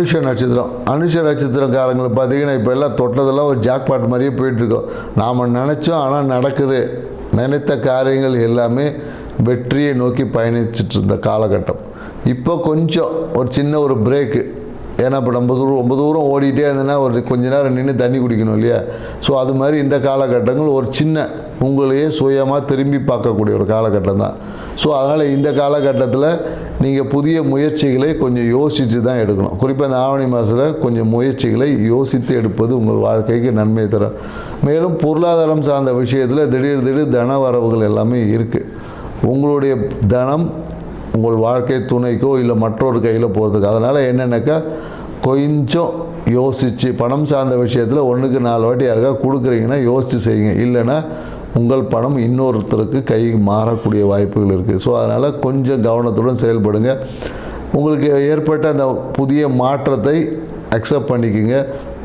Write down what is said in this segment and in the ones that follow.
அனுஷ நட்சத்திரம். அனுஷ நட்சத்திரக்காரங்களை பார்த்தீங்கன்னா இப்போ எல்லாம் தொட்டதெல்லாம் ஒரு ஜாக்பாட் மாதிரியே போயிட்டுருக்கோம். நாம் நினச்சோம் ஆனால் நடக்குது. நினைத்த காரியங்கள் எல்லாமே வெற்றியை நோக்கி பயணிச்சிட்டு இருந்த காலகட்டம். இப்போ கொஞ்சம் ஒரு சின்ன ஒரு பிரேக்கு ஏன்னா இப்போ ரொம்ப தூரம் ரொம்ப தூரம் ஓடிட்டே இருந்ததுன்னா ஒரு கொஞ்ச நேரம் நின்று தண்ணி குடிக்கணும் இல்லையா? ஸோ அது மாதிரி இந்த காலகட்டங்கள் ஒரு சின்ன உங்களையே சுயமாக திரும்பி பார்க்கக்கூடிய ஒரு காலகட்டம் தான். ஸோ அதனால் இந்த காலகட்டத்தில் நீங்கள் புதிய முயற்சிகளை கொஞ்சம் யோசித்து தான் எடுக்கணும். குறிப்பாக இந்த ஆவணி மாதத்தில் கொஞ்சம் முயற்சிகளை யோசித்து எடுப்பது உங்கள் வாழ்க்கைக்கு நன்மை தரும். மேலும் பொருளாதாரம் சார்ந்த விஷயத்தில் திடீர் திடீர் தன வரவுகள் எல்லாமே இருக்குது உங்களுடைய தனம் உங்கள் வாழ்க்கை துணைக்கோ இல்லை மற்றொரு கையில் போகிறதுக்கு அதனால் என்னென்னாக்கா கொஞ்சம் யோசித்து பணம் சார்ந்த விஷயத்தில் ஒன்றுக்கு நாலு வாட்டி யாருக்கா கொடுக்குறீங்கன்னா யோசித்து செய்யுங்க. இல்லைன்னா உங்கள் பணம் இன்னொருத்தருக்கு கை மாறக்கூடிய வாய்ப்புகள் இருக்குது ஸோ அதனால் கொஞ்சம் கவனத்துடன் செயல்படுங்க. உங்களுக்கு ஏற்பட்ட அந்த புதிய மாற்றத்தை அக்செப்ட் பண்ணிக்கோங்க.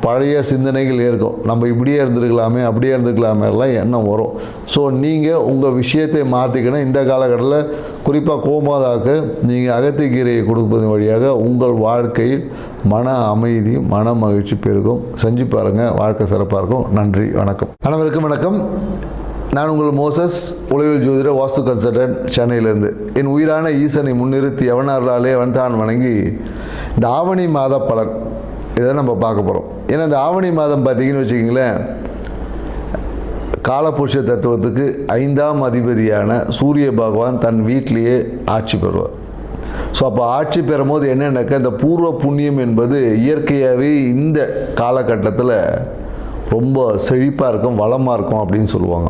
பழைய சிந்தனைகள் இருக்கும் நம்ம இப்படியே இருந்திருக்கலாமே அப்படியே இருந்துக்கலாமே எல்லாம் எண்ணம் வரும். ஸோ நீங்கள் உங்கள் விஷயத்தை மாற்றிக்கணும் இந்த காலகட்டத்தில் குறிப்பாக கோமாதாக்கு நீங்கள் அகத்திக்கீரையை கொடுப்பதன் வழியாக உங்கள் வாழ்க்கையில் மன அமைதி மன மகிழ்ச்சி பெருகும். செஞ்சு பாருங்கள் வாழ்க்கை சிறப்பாக இருக்கும். நன்றி. வணக்கம். அனைவருக்கும் வணக்கம். நான் உங்கள் மோசஸ் உளவியல் ஜோதிட வாஸ்து கன்சல்டன்ட் சென்னையிலேருந்து. என் உயிரான ஈசனை முன்னிறுத்தி எவனார்களாலே அவன் தான் வணங்கி இந்த ஆவணி மாத பலன். இதை நம்ம பார்க்க போகிறோம் ஏன்னா இந்த ஆவணி மாதம் பார்த்தீங்கன்னு வச்சுக்கிங்களேன் காலபுருஷ தத்துவத்துக்கு ஐந்தாம் அதிபதியான சூரிய பகவான் தன் வீட்டிலேயே ஆட்சி பெறுவார். ஸோ அப்போ ஆட்சி பெறும்போது என்னென்னாக்கா இந்த பூர்வ புண்ணியம் என்பது இயற்கையாகவே இந்த காலகட்டத்தில் ரொம்ப செழிப்பாக இருக்கும் வளமாக இருக்கும் அப்படின்னு சொல்லுவாங்க.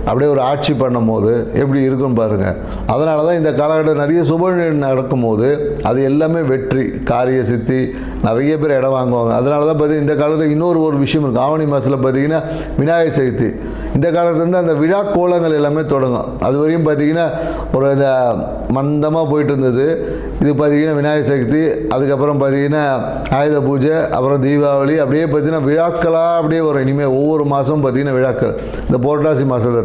அப்படியே ஒரு ஆட்சி பண்ணும் போது எப்படி இருக்கும் பாருங்கள் அதனால தான் இந்த காலகட்டம் நிறைய சுப நடக்கும்போது அது எல்லாமே வெற்றி காரிய சித்தி நிறைய பேர் இடம் வாங்குவாங்க. அதனால தான் பார்த்தீங்கன்னா இந்த காலத்தில் இன்னொரு ஒரு விஷயம் இருக்குது ஆவணி மாதத்தில் பார்த்தீங்கன்னா விநாயகர் சதுர்த்தி. இந்த காலத்துலேருந்து அந்த விழா கோலங்கள் எல்லாமே தொடங்கும். அது வரையும் பார்த்தீங்கன்னா ஒரு இந்த மந்தமாக போயிட்டு இருந்தது. இது பார்த்தீங்கன்னா விநாயகர் சதுர்த்தி அதுக்கப்புறம் பார்த்தீங்கன்னா ஆயுத பூஜை அப்புறம் தீபாவளி அப்படியே பார்த்தீங்கன்னா விழாக்களாக அப்படியே வரும். இனிமேல் ஒவ்வொரு மாதமும் பார்த்தீங்கன்னா விழாக்கள். இந்த புரட்டாசி மாதத்தில்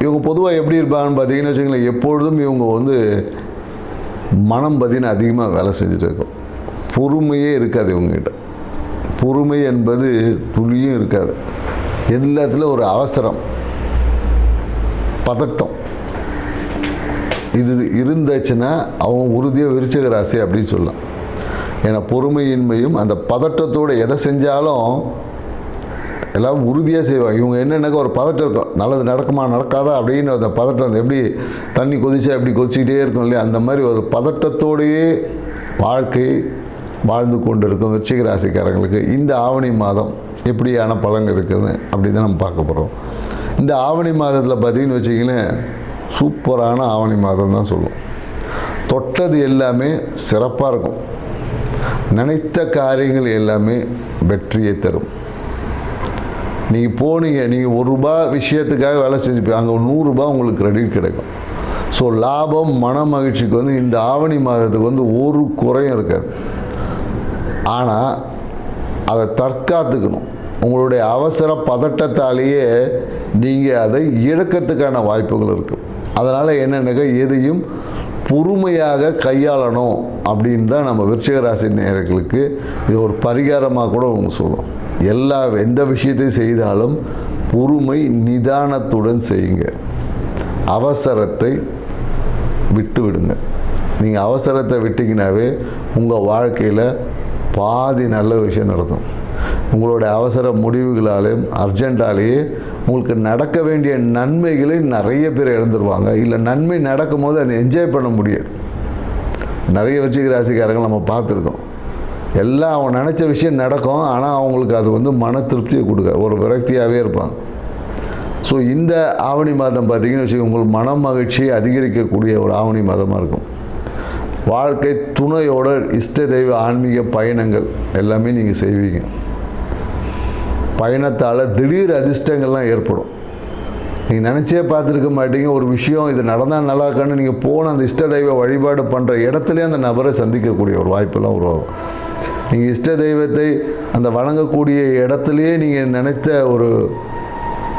இவங்க பொதுவாக எப்படி இருப்பாங்கன்னு பார்த்தீங்கன்னு வச்சுங்களேன் எப்பொழுதும் இவங்க வந்து மனம் பார்த்தீங்கன்னா அதிகமாக வேலை செஞ்சுட்டு இருக்கும். பொறுமையே இருக்காது இவங்ககிட்ட. பொறுமை என்பது துளியும் இருக்காது. எல்லாத்துலேயும் ஒரு அவசரம் பதட்டம். இது இருந்துச்சுன்னா அவங்க உறுதியாக விரிச்சக ராசி அப்படின்னு சொல்லலாம். ஏன்னா பொறுமையின்மையும் அந்த பதட்டத்தோடு எதை செஞ்சாலும் எல்லாம் உறுதியாக செய்வாங்க. இவங்க என்னென்னாக்கா ஒரு பதட்டம் இருக்கும். நல்லது நடக்குமா நடக்காதா அப்படின்னு அந்த பதட்டம் அந்த எப்படி தண்ணி கொதிச்சா எப்படி கொதிச்சிக்கிட்டே இருக்கும் இல்லையா? அந்த மாதிரி ஒரு பதட்டத்தோடையே வாழ்க்கை வாழ்ந்து கொண்டு இருக்கும் விருச்சிக ராசிக்காரங்களுக்கு இந்த ஆவணி மாதம் எப்படியான பலன் இருக்குதுன்னு அப்படி தான் நம்ம பார்க்க போகிறோம் இந்த ஆவணி மாதத்தில் பார்த்தீங்கன்னு வச்சிங்களேன் சூப்பரான ஆவணி மாதம் தான் சொல்லுவோம். தொட்டது எல்லாமே சிறப்பாக இருக்கும். நினைத்த காரியங்கள் எல்லாமே வெற்றியை தரும். நீங்கள் போனீங்க நீங்கள் ஒரு ரூபா விஷயத்துக்காக வேலை செஞ்சுப்பீங்க அங்கே நூறுரூபா உங்களுக்கு கிரெடிட் கிடைக்கும். ஸோ லாபம் மன மகிழ்ச்சிக்கு வந்து இந்த ஆவணி மாதத்துக்கு வந்து ஒரு குறையும் இருக்காது. ஆனால் அதை தற்காத்துக்கணும். உங்களுடைய அவசர பதட்டத்தாலேயே நீங்கள் அதை இழக்கிறதுக்கான வாய்ப்புகள் இருக்குது அதனால் என்னென்னக்கா எதையும் பொறுமையாக கையாளணும் அப்படின்னு தான் நம்ம விருச்சிக ராசி நேயர்களுக்கு இது ஒரு பரிகாரமாக கூட அவங்க சொல்லும் எல்லா எந்த விஷயத்தையும் செய்தாலும் பொறுமை நிதானத்துடன் செய்யுங்க. அவசரத்தை விட்டு விடுங்க நீங்கள் அவசரத்தை விட்டிங்கனாவே உங்கள் வாழ்க்கையில் பாதி நல்ல விஷயம் நடக்கும். உங்களோட அவசர முடிவுகளாலேயும் அர்ஜென்ட்டாலேயே உங்களுக்கு நடக்க வேண்டிய நன்மைகளை நிறைய பேர் இழந்துருவாங்க. இல்லை நன்மை நடக்கும் போது அதை என்ஜாய் பண்ண முடியாது. நிறைய வச்சுக்கிற ராசிக்காரங்க நம்ம பார்த்துருக்கோம். எல்லாம் அவன் நினச்ச விஷயம் நடக்கும் ஆனால் அவங்களுக்கு அது வந்து மன திருப்தியை கொடுக்க ஒரு விரக்தியாகவே இருப்பாங்க. ஸோ இந்த ஆவணி மாதம் பார்த்தீங்கன்னு வச்சுக்கோங்க உங்கள் மன மகிழ்ச்சியை அதிகரிக்கக்கூடிய ஒரு ஆவணி மாதமாக இருக்கும். வாழ்க்கை துணையோட இஷ்ட தெய்வ ஆன்மீக பயணங்கள் எல்லாமே நீங்கள் செய்வீங்க. பயணத்தால் திடீர் அதிர்ஷ்டங்கள்லாம் ஏற்படும். நீங்கள் நினச்சே பார்த்துருக்க மாட்டீங்க ஒரு விஷயம் இது நடந்தால் நல்லா இருக்கான்னு நீங்கள் போன அந்த இஷ்ட தெய்வ வழிபாடு பண்ணுற இடத்துலேயே அந்த நபரை சந்திக்கக்கூடிய ஒரு வாய்ப்பெல்லாம் உருவாகும். நீங்கள் இஷ்ட தெய்வத்தை அந்த வணங்கக்கூடிய இடத்துலையே நீங்கள் நினைத்த ஒரு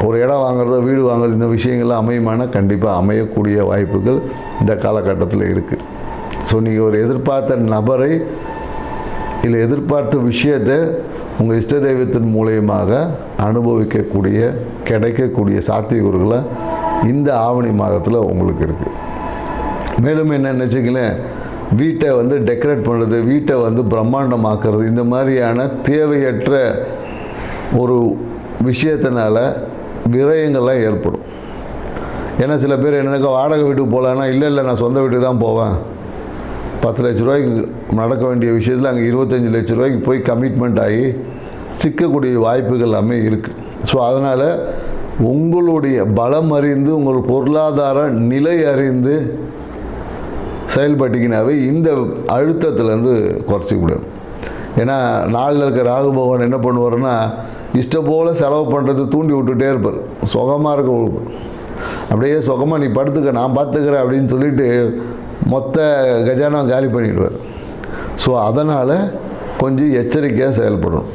ஒரு இடம் வாங்குறதோ வீடு வாங்குறது இந்த விஷயங்கள்லாம் அமையுமானால் கண்டிப்பாக அமையக்கூடிய வாய்ப்புகள் இந்த காலகட்டத்தில் இருக்குது ஸோ நீங்கள் ஒரு எதிர்பார்த்த நபரை இல்லை எதிர்பார்த்த விஷயத்தை உங்கள் இஷ்ட தெய்வத்தின் மூலியமாக அனுபவிக்கக்கூடிய கிடைக்கக்கூடிய சாத்தியக்கூறுகளை இந்த ஆவணி மாதத்தில் உங்களுக்கு இருக்குது மேலும் என்ன நினச்சிங்களேன் வீட்டை வந்து டெக்கரேட் பண்ணுறது வீட்டை வந்து பிரம்மாண்டமாக்குறது இந்த மாதிரியான தேவையற்ற ஒரு விஷயத்தினால விரயங்கள்லாம் ஏற்படும். ஏன்னா சில பேர் என்னக்கா வாடகை வீட்டுக்கு போகலான்னா இல்லை இல்லை நான் சொந்த வீட்டுக்கு தான் போவேன். பத்து லட்ச ரூபாய்க்கு நடக்க வேண்டிய விஷயத்தில் அங்கே இருபத்தஞ்சி லட்ச ரூபாய்க்கு போய் கமிட்மெண்ட் ஆகி சிக்கக்கூடிய வாய்ப்புகள் எல்லாமே இருக்குது ஸோ அதனால் உங்களுடைய பலம் அறிந்து உங்கள் பொருளாதார நிலை அறிந்து செயல்பட்டிங்கனாவே இந்த அழுத்தத்துலேருந்து குறைச்சிக்க முடியும் ஏன்னா நாளில் இருக்க ராகு பகவான் என்ன பண்ணுவார்னா இஷ்டம் போல் செலவு பண்ணுறது தூண்டி விட்டுட்டே இருப்பார். சுகமாக இருக்க அப்படியே சுகமாக நீ படுத்துக்க நான் பார்த்துக்கிறேன் அப்படின்னு சொல்லிட்டு மொத்த கஜானா காலி பண்ணிடுவார். ஸோ அதனால் கொஞ்சம் எச்சரிக்கையாக செயல்படணும்.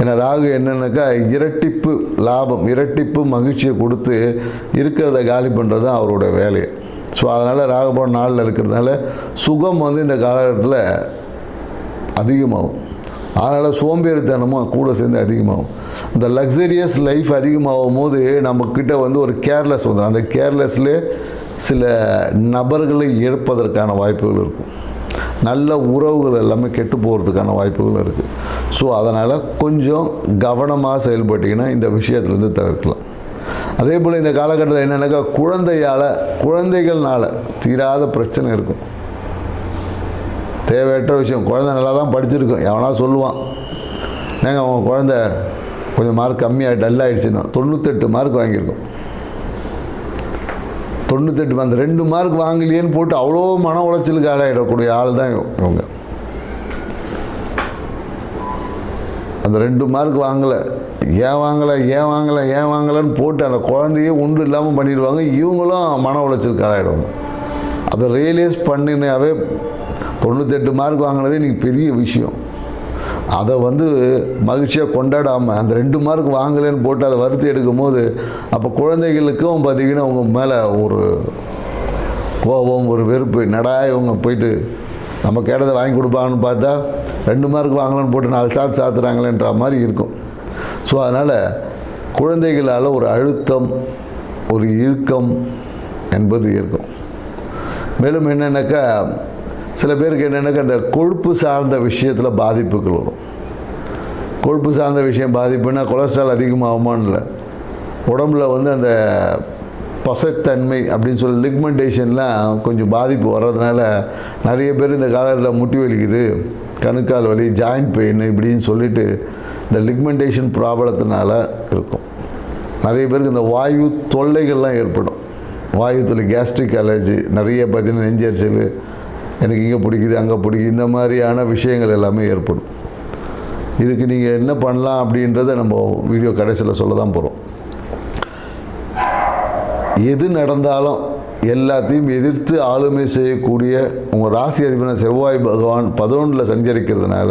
ஏன்னா ராகு என்னென்னாக்கா இரட்டிப்பு லாபம் இரட்டிப்பு மகிழ்ச்சியை கொடுத்து இருக்கிறத காலி பண்ணுறது தான் அவரோட வேலையை. ஸோ அதனால் ராகுபவன் நாளில் இருக்கிறதுனால சுகம் வந்து இந்த காலகட்டத்தில் அதிகமாகும். அதனால் சோம்பேறித்தனமும் கூட சேர்ந்து அதிகமாகும். இந்த லக்ஸரியஸ் லைஃப் அதிகமாகும் போது நம்மக்கிட்ட வந்து ஒரு கேர்லெஸ் வந்துடும் அந்த கேர்லெஸ்லேயே சில நபர்களை இழப்பதற்கான வாய்ப்புகள் இருக்கும். நல்ல உறவுகள் எல்லாமே கெட்டு போகிறதுக்கான வாய்ப்புகள் இருக்குது ஸோ அதனால் கொஞ்சம் கவனமாக செயல்பட்டீங்கன்னா இந்த விஷயத்துலேருந்து தவிர்க்கலாம். அதே போல் இந்த காலகட்டத்தில் என்னென்னாக்கா குழந்தையால் குழந்தைகள்னால தீராத பிரச்சனை இருக்கும். தேவையற்ற விஷயம். குழந்தை நல்லா தான் படிச்சிருக்கும். எவனா சொல்லுவான் ஏங்க அவன் குழந்தை கொஞ்சம் மார்க் கம்மியாக டல் ஆகிடுச்சுன்னா தொண்ணூத்தெட்டு மார்க் வாங்கியிருக்கும். தொண்ணூத்தெட்டு அந்த ரெண்டு மார்க் வாங்கலையேன்னு போட்டு அவ்வளோ மன உளைச்சலுக்கு ஆளாயிடக்கூடிய ஆள் தான் இவங்க. அந்த ரெண்டு மார்க் வாங்கலை. ஏன் வாங்கலை ஏன் வாங்கலை ஏன் வாங்கலைன்னு போட்டு அந்த குழந்தையே ஒன்றும் இல்லாமல் பண்ணிடுவாங்க. இவங்களும் மன உளைச்சலுக்கு ஆளாயிடுவாங்க. அதை ரியலைஸ் பண்ணினாவே தொண்ணூத்தெட்டு மார்க் வாங்கினதே இன்றைக்கி பெரிய விஷயம். அதை வந்து மகிழ்ச்சியாக கொண்டாடாமல் அந்த ரெண்டு மார்க் வாங்கலைன்னு போட்டு அதை வருத்தி எடுக்கும் போது அப்போ குழந்தைகளுக்கும் பார்த்திங்கன்னா அவங்க மேலே ஒரு கோபம் ஒரு வெறுப்பு. நடா இவங்க போயிட்டு நம்ம கேட்டதை வாங்கி கொடுப்பாங்கன்னு பார்த்தா ரெண்டு மார்க் வாங்கலன்னு போட்டு நாலு சாத்து சாத்துறாங்களேன்ற மாதிரி இருக்கும். ஸோ அதனால் குழந்தைகளால் ஒரு அழுத்தம் ஒரு இறுக்கம் என்பது இருக்கும். மேலும் என்னென்னாக்கா சில பேருக்கு என்னென்னாக்கா அந்த கொழுப்பு சார்ந்த விஷயத்தில் பாதிப்புகள் வரும். கொழுப்பு சார்ந்த விஷயம் பாதிப்புனா கொலஸ்ட்ரால் அதிகமாகுமான்னு இல்லை உடம்புல வந்து அந்த பசத்தன்மை அப்படின்னு சொல்லி லிக்மெண்டேஷன்லாம் கொஞ்சம் பாதிப்பு வர்றதுனால நிறைய பேர் இந்த காலத்தில் முட்டி வலிக்குது கணுக்கால் வலி ஜாயிண்ட் பெயின் இப்படின்னு சொல்லிட்டு இந்த லிக்மெண்டேஷன் ப்ராப்ளத்தினால இருக்கும். நிறைய பேருக்கு இந்த வாயு தொல்லைகள்லாம் ஏற்படும். வாயு தொல்லை கேஸ்ட்ரிக் அலர்ஜி நிறைய பார்த்தீங்கன்னா நெஞ்சரிச்சல் எனக்கு இங்கே பிடிக்குது அங்கே பிடிக்குது இந்த மாதிரியான விஷயங்கள் எல்லாமே ஏற்படும். இதுக்கு நீங்கள் என்ன பண்ணலாம் அப்படின்றத நம்ம வீடியோ கடைசியில் சொல்ல தான் போகிறோம் எது நடந்தாலும் எல்லாத்தையும் எதிர்த்து ஆளுமை செய்யக்கூடிய உங்கள் ராசி அதிபன செவ்வாய் பகவான் பதினொன்றில் சஞ்சரிக்கிறதுனால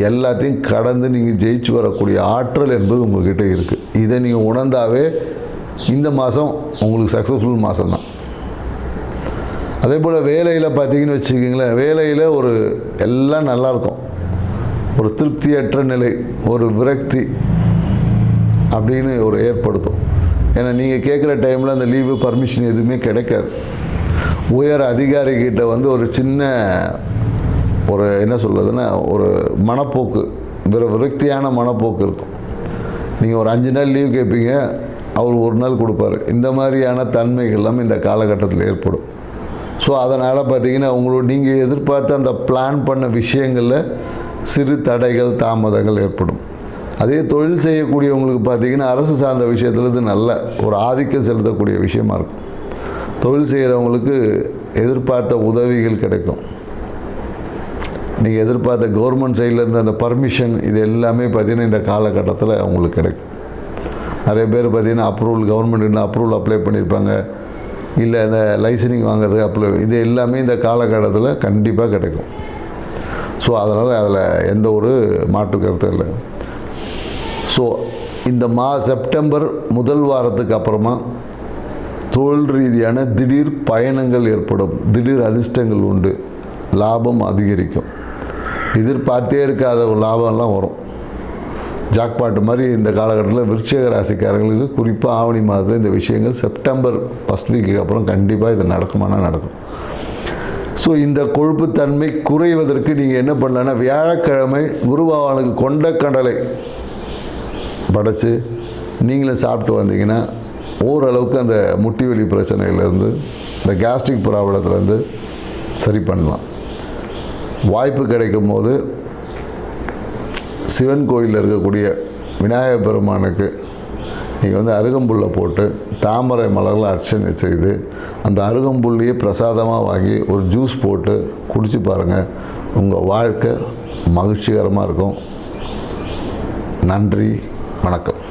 எல்லாத்தையும் கடந்து நீங்கள் ஜெயிச்சு வரக்கூடிய ஆற்றல் என்பது உங்கள்கிட்ட இருக்குது இதை நீங்கள் உணர்ந்தாவே இந்த மாதம் உங்களுக்கு சக்ஸஸ்ஃபுல் மாதம் தான் அதே போல் வேலையில் பார்த்தீங்கன்னு வச்சுக்கிங்களேன் வேலையில் ஒரு எல்லாம் நல்லாயிருக்கும் ஒரு திருப்தியற்ற நிலை ஒரு விரக்தி அப்படின்னு ஒரு ஏற்படுத்தும். ஏன்னா நீங்கள் கேட்குற டைமில் அந்த லீவு பர்மிஷன் எதுவுமே கிடைக்காது. உயர் அதிகாரிகிட்ட வந்து ஒரு சின்ன ஒரு என்ன சொல்கிறதுன்னா ஒரு மனப்போக்கு விர விரக்தியான மனப்போக்கு இருக்கும். நீங்கள் ஒரு அஞ்சு நாள் லீவ் கேட்பீங்க அவர் ஒரு நாள் கொடுப்பாரு. இந்த மாதிரியான தன்மைகள் எல்லாம் இந்த காலகட்டத்தில் ஏற்படும். ஸோ அதனால் பார்த்தீங்கன்னா உங்களோட நீங்கள் எதிர்பார்த்த அந்த பிளான் பண்ண விஷயங்களில் சிறு தடைகள் தாமதங்கள் ஏற்படும். அதே தொழில் செய்யக்கூடியவங்களுக்கு பார்த்தீங்கன்னா அரசு சார்ந்த விஷயத்தில் இது நல்ல ஒரு ஆதிக்கம் செலுத்தக்கூடிய விஷயமா இருக்கும். தொழில் செய்கிறவங்களுக்கு எதிர்பார்த்த உதவிகள் கிடைக்கும். நீங்கள் எதிர்பார்த்த கவர்மெண்ட் சைட்லேருந்து அந்த பர்மிஷன் இது எல்லாமே பார்த்தீங்கன்னா இந்த காலகட்டத்தில் அவங்களுக்கு கிடைக்கும். நிறைய பேர் பார்த்தீங்கன்னா அப்ரூவல் கவர்மெண்ட் அப்ரூவல் அப்ளை பண்ணியிருப்பாங்க. இல்லை இந்த லைசனிங் வாங்குறதுக்கு அப்ளை இது எல்லாமே இந்த காலகட்டத்தில் கண்டிப்பாக கிடைக்கும். ஸோ அதனால் அதில் எந்த ஒரு மாற்று கருத்தும் இல்லை. ஸோ இந்த மா செப்டம்பர் முதல் வாரத்துக்கு அப்புறமா தொழில் ரீதியான திடீர் பயணங்கள் ஏற்படும். திடீர் அதிர்ஷ்டங்கள் உண்டு. லாபம் அதிகரிக்கும். எதிர்பார்த்தே இருக்காத ஒரு லாபம்லாம் வரும். ஜாக்பாட்டு மாதிரி இந்த காலகட்டத்தில் விருட்சக ராசிக்காரங்களுக்கு குறிப்பாக ஆவணி மாதத்தில் இந்த விஷயங்கள் செப்டம்பர் ஃபஸ்ட் வீக்குக்கு அப்புறம் கண்டிப்பாக இது நடக்குமானா நடக்கும். ஸோ இந்த கொழுப்புத்தன்மை குறைவதற்கு நீங்கள் என்ன பண்ணலான்னா வியாழக்கிழமை குருபகவானுக்கு கொண்ட கடலை படைச்சு நீங்களும் சாப்பிட்டு வந்தீங்கன்னா ஓரளவுக்கு அந்த முட்டி வலி பிரச்சனையிலேருந்து இந்த கேஸ்ட்ரிக் ப்ராப்ளத்துலேருந்து சரி பண்ணலாம். வாய்ப்பு கிடைக்கும் போது சிவன் கோயிலில் இருக்கக்கூடிய விநாயகர் பெருமானுக்கு நீங்கள் வந்து அருகம்புல்லை போட்டு தாமரை மலர்களை அர்ச்சனை செய்து அந்த அருகம்புல்லையே பிரசாதமாக வாங்கி ஒரு ஜூஸ் போட்டு குடிச்சு பாருங்கள் உங்கள் வாழ்க்கை மகிழ்ச்சிகரமாக இருக்கும். நன்றி. வணக்கம்.